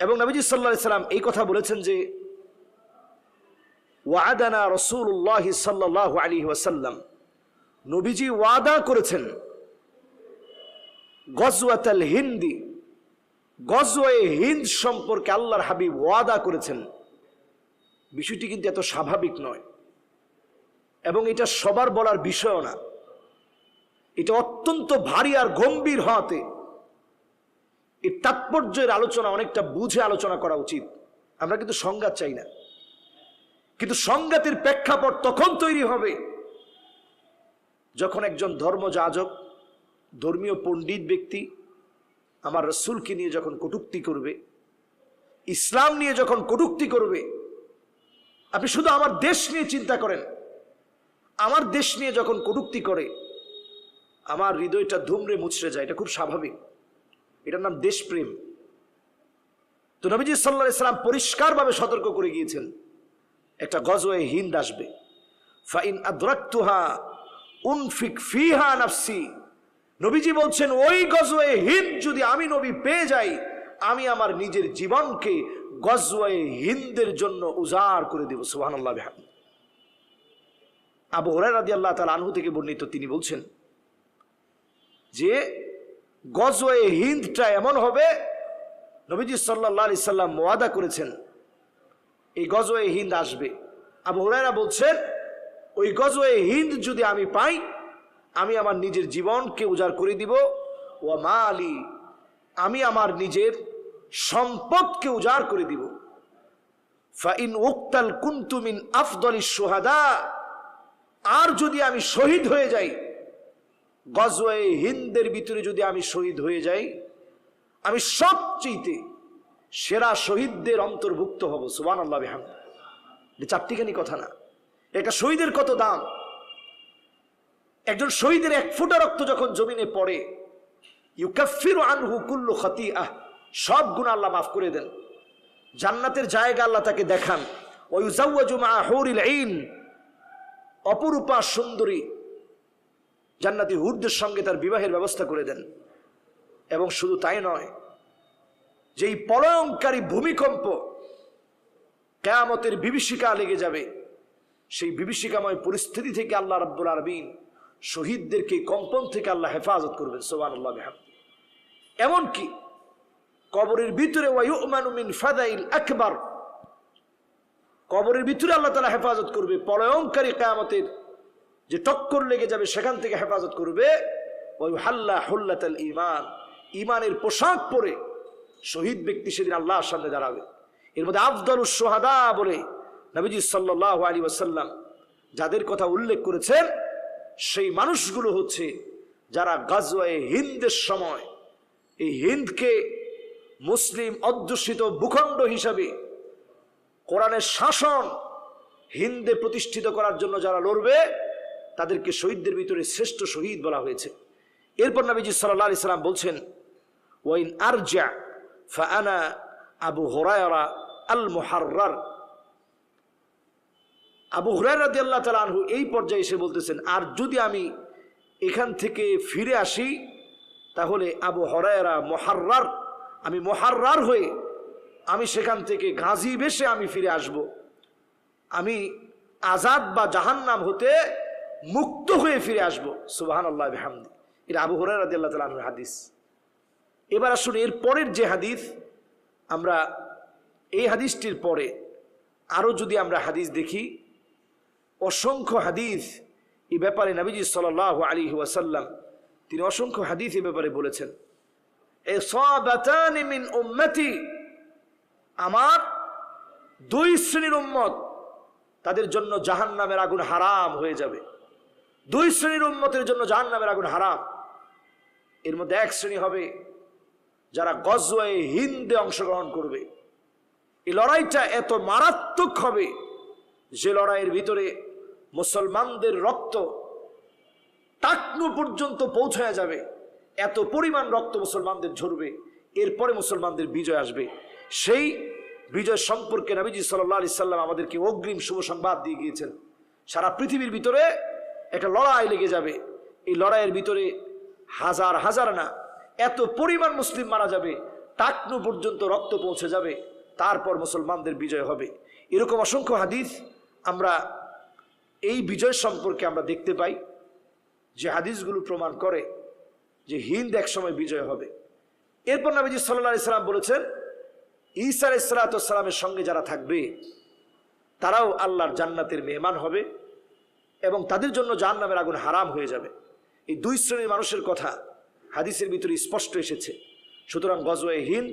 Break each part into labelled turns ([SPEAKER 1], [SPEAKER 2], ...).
[SPEAKER 1] এবং নবীজি সাল্লাহ সাল্লাম এই কথা বলেছেন যে, ওয়াদানা রসুল্লাহ সাল্লাহ আলী ওয়াসাল্লাম। নবীজি ওয়াদা করেছেন, গজওয়াতাল হিন্দি, গজওয়ে হিন্দ সম্পর্কে আল্লাহর হাবিব ওয়াদা করেছেন। বিষয়টি কিন্তু এত স্বাভাবিক নয়। এবং এটা সবার বলার বিষয়ও না। এটা অত্যন্ত ভারী আর গম্ভীর হওয়াতে এই তাৎপর্যের আলোচনা অনেকটা বুঝে আলোচনা করা উচিত। আমরা কিন্তু সংঘাত চাই না। কিন্তু সংঘাতের প্রেক্ষাপট তখন তৈরি হবে যখন একজন ধর্মযাজক ধর্মীয় পণ্ডিত ব্যক্তি আমার রসুলকে নিয়ে যখন কটুক্তি করবে, ইসলাম নিয়ে যখন কটুক্তি করবে, আপনি শুধু আমার দেশ নিয়ে চিন্তা করেন। আমার দেশ নিয়ে যখন কটুক্তি করে, আমার হৃদয়টা ধুমড়ে মুচড়ে যায়, এটা খুব স্বাভাবিক। এটার নাম দেশপ্রেম। তো নবীজি সাল্লাহ ইসলাম পরিষ্কারভাবে সতর্ক করে গিয়েছেন, একটা গজওয়ে হিন্দ আসবে, ফাইন নাফসি। নবীজি বলছেন, ওই গজওয়ে হিন্দ যদি আমি নবী পেয়ে যাই, আমি আমার নিজের জীবনকে গজওয়ে হিন্দের জন্য উজাড় করে দেব, সুবহানাল্লাহ বিহাম আবু হরাই রাদি আল্লাহ তালা আনহু থেকে বর্ণিত তিনি বলছেন যে গজওয়ে হিন্দটা এমন হবে, নবীজি সাল্লাহ সাল্লাম মোয়াদা করেছেন, এই গজওয়ে হিন্দ আসবে। আবু হুরায়রা বলছেন, ওই গজওয়ে হিন্দ যদি আমি পাই, আমি আমার নিজের জীবনকে উজাড় করে দিব ও মা আলী, আমি আমার নিজের সম্পদকে উজাড় করে দিব। ফাইন উক্তাল কুন্তুমিন আফদলি সোহাদা আর যদি আমি শহীদ হয়ে যাই গজওয়ে হিন্দের ভিতরে যদি আমি শহীদ হয়ে যাই, আমি সবচেয়েতে সেরা শহীদদের অন্তর্ভুক্ত হব সুবান আল্লাহ বেহাম চারটিখানি কথা না। একটা শহীদের কত দাম? একজন শহীদের এক ফুটা রক্ত যখন জমিনে পড়ে, ইউকাফির আনহু কুল্লু খতি আহ সব গুণ আল্লাহ মাফ করে দেন। জান্নাতের জায়গা আল্লাহ তাকে দেখান। ওই জাউজুমা হৌরিল অপরূপা সুন্দরী জান্নাতি হুরদের সঙ্গে তার বিবাহের ব্যবস্থা করে দেন। এবং শুধু তাই নয়, যেই পলয়ঙ্কারী ভূমিকম্প কেয়ামতের বিভীষিকা লেগে যাবে, সেই বিভীষিকাময় পরিস্থিতি থেকে আল্লাহ রব্বুল আরবিন শহীদদেরকে কম্পন থেকে আল্লাহ হেফাজত করবেন সোবান আল্লাহ এমনকি কবরের ভিতরে ফাদাইল আকবার, কবরের ভিতরে আল্লাহ তালা হেফাজত করবে পলয়ঙ্কারী কেয়ামতের যে টক্কর লেগে যাবে, সেখান থেকে হেফাজত করবে। ওই হাল্লা হুল্লাতাল ইমান ইমানের পোশাক পরে শহীদ ব্যক্তি সেদিন আল্লাহর সামনে দাঁড়াবে। এর মধ্যে আফদল সোহাদা বলে নবীজি সাল্লাহ আলী ওয়াসাল্লাম যাদের কথা উল্লেখ করেছেন, সেই মানুষগুলো হচ্ছে যারা গাজওয়ায়ে হিন্দের সময় এই হিন্দকে মুসলিম অধ্যুষিত ভূখণ্ড হিসাবে কোরআনের শাসন হিন্দে প্রতিষ্ঠিত করার জন্য যারা লড়বে তাদেরকে শহীদদের ভিতরে শ্রেষ্ঠ শহীদ বলা হয়েছে। এরপর নবীজি সাল্লাহ আলি সাল্লাম বলছেন, ওয়াইন আর আরজা ফাআনা আবু হরায়রা আল মুহাররার আবু হুরায় রাদি আল্লাহ তালা আনহু এই পর্যায়ে এসে বলতেছেন, আর যদি আমি এখান থেকে ফিরে আসি, তাহলে আবু হরায়রা মহার্রার, আমি মহার্রার হয়ে আমি সেখান থেকে গাজী বেশে আমি ফিরে আসব। আমি আজাদ বা জাহান্নাম হতে মুক্ত হয়ে ফিরে আসব। সুবাহান আল্লাহ হামদি এটা আবু হরাই রাদি আল্লাহ তালা হাদিস। এবার আসুন, এর পরের যে হাদিস, আমরা এই হাদিসটির পরে আরও যদি আমরা হাদিস দেখি, অসংখ্য হাদিস এ ব্যাপারে নবীজি সাল আলী ওয়াসাল্লাম, তিনি অসংখ্য হাদিস এ ব্যাপারে বলেছেন। আমার দুই শ্রেণির উম্মত, তাদের জন্য জাহান নামের আগুন হারাম হয়ে যাবে। দুই শ্রেণির উন্মতের জন্য জাহান নামের আগুন হারাম। এর মধ্যে এক শ্রেণি হবে যারা গজওয়ে হিন্দে অংশগ্রহণ করবে। এই লড়াইটা এত মারাত্মক হবে যে লড়াইয়ের ভিতরে মুসলমানদের রক্ত টাকনু পর্যন্ত পৌঁছায় যাবে। এত পরিমাণ রক্ত মুসলমানদের ঝরবে, এরপরে মুসলমানদের বিজয় আসবে। সেই বিজয় সম্পর্কে নবীজি সাল্লাহ আলি সাল্লাম আমাদেরকে অগ্রিম শুভ সংবাদ দিয়ে গিয়েছেন। সারা পৃথিবীর ভিতরে একটা লড়াই লেগে যাবে। এই লড়াইয়ের ভিতরে হাজার হাজার না, এত পরিমাণ মুসলিম মারা যাবে, টাকনু পর্যন্ত রক্ত পৌঁছে যাবে, তারপর মুসলমানদের বিজয় হবে। এরকম অসংখ্য হাদিস আমরা এই বিজয় সম্পর্কে আমরা দেখতে পাই, যে হাদিসগুলো প্রমাণ করে যে হিন্দ একসময় বিজয় হবে। এরপর নবীজি সাল্লা ইসলাম বলেছেন, ঈসা ইসলাতামের সঙ্গে যারা থাকবে, তারাও আল্লাহর জান্নাতের মেহমান হবে। এবং তাদের জন্য জাহান নামের আগুন হারাম হয়ে যাবে। এই দুই শ্রেণির মানুষের কথা হাদিসের ভিতরে স্পষ্ট এসেছে। সুতরাং গজওয়ে হিন্দ,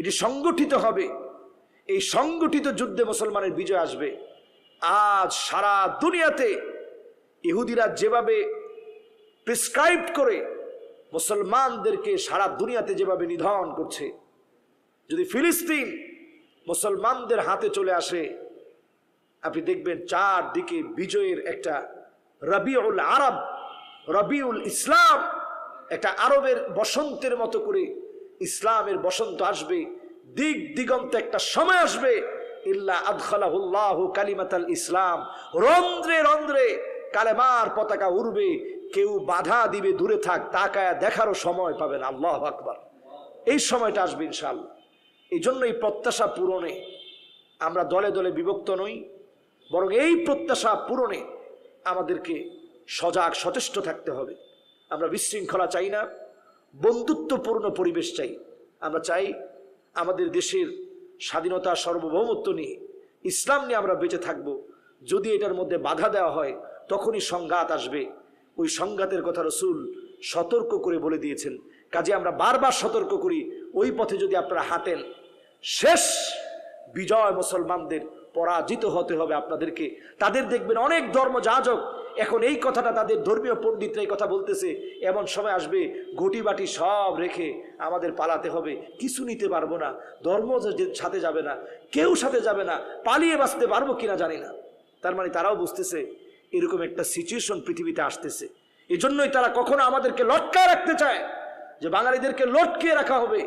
[SPEAKER 1] এটি সংগঠিত হবে। এই সংগঠিত যুদ্ধে মুসলমানের বিজয় আসবে। আজ সারা দুনিয়াতে ইহুদিরা যেভাবে প্রেসক্রাইব করে, মুসলমানদেরকে সারা দুনিয়াতে যেভাবে নিধন করছে, যদি ফিলিস্তিন মুসলমানদের হাতে চলে আসে আপনি দেখবেন চারদিকে বিজয়ের একটা রবিউল আরব, রবিউল ইসলাম, একটা আরবের বসন্তের মতো করে ইসলামের বসন্ত আসবে, দিক দিগন্তে একটা সময় আসবে। ইল্লা আদখালাহুল্লাহ কালিমাতাল ইসলাম, রন্ধ্রে রন্ধ্রে কালেমার পতাকা উড়বে, কেউ বাধা দিবে, দূরে থাক, তাকায় দেখারও সময় পাবেন, আল্লাহ আকবার। এই সময়টা আসবে ইনশাল্লাহ এই জন্য এই প্রত্যাশা পূরণে আমরা দলে দলে বিভক্ত নই। বরং এই প্রত্যাশা পূরণে আমাদেরকে সজাগ, সচেষ্ট থাকতে হবে। আমরা বিশৃঙ্খলা চাই না, বন্ধুত্বপূর্ণ পরিবেশ চাই। আমরা চাই আমাদের দেশের স্বাধীনতা, সার্বভৌমত্ব নিয়ে, ইসলাম নিয়ে আমরা বেঁচে থাকব। যদি এটার মধ্যে বাধা দেওয়া হয়, তখনই সংঘাত আসবে। ওই সংঘাতের কথা রসুল সতর্ক করে বলে দিয়েছেন। কাজে আমরা বারবার সতর্ক করি, ওই পথে যদি আপনারা হাঁটেন, শেষ বিজয় মুসলমানদের পরাজিত হতে হবে আপনাদেরকে। তাদের দেখবেন অনেক ধর্ম যাজক এখন এই কথাটা তাদের ধর্মীয় পণ্ডিতরা এই কথা বলতেছে, এমন সময় আসবে ঘটি বাটি সব রেখে আমাদের পালাতে হবে। কিছু নিতে পারব না, ধর্ম সাথে যাবে না, কেউ সাথে যাবে না, পালিয়ে বাঁচতে পারব কিনা জানি না। তার মানে তারাও বুঝতেছে, এরকম একটা সিচুয়েশন পৃথিবীতে আসতেছে। এই জন্যই তারা কখনো আমাদেরকে লটকায় রাখতে চায় যে বাঙালিদেরকে লটকিয়ে রাখা হবে।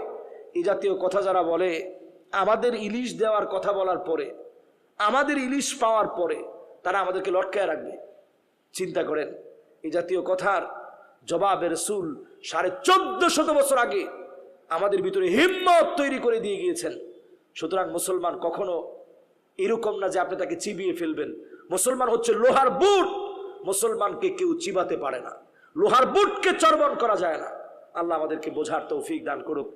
[SPEAKER 1] এই জাতীয় কথা যারা বলে, আমাদের ইলিশ দেওয়ার কথা বলার পরে আমাদের ইলিশ পাওয়ার পরে তারা আমাদেরকে লটকায় রাখবে। চিন্তা করেন, এই জাতীয় কথার জবাবে রসুল সাড়ে চোদ্দ শত বছর আগে আমাদের ভিতরে হিম্মত তৈরি করে দিয়ে গিয়েছেন। সুতরাং মুসলমান কখনো এরকম না যে আপনি তাকে চিবিয়ে ফেলবেন। মুসলমান হচ্ছে লোহার বুট। মুসলমানকে কেউ চিবাতে পারে না। লোহার বুটকে চর্বণ করা যায় না। আল্লাহ আমাদেরকে বোঝার তৌফিক দান করুক।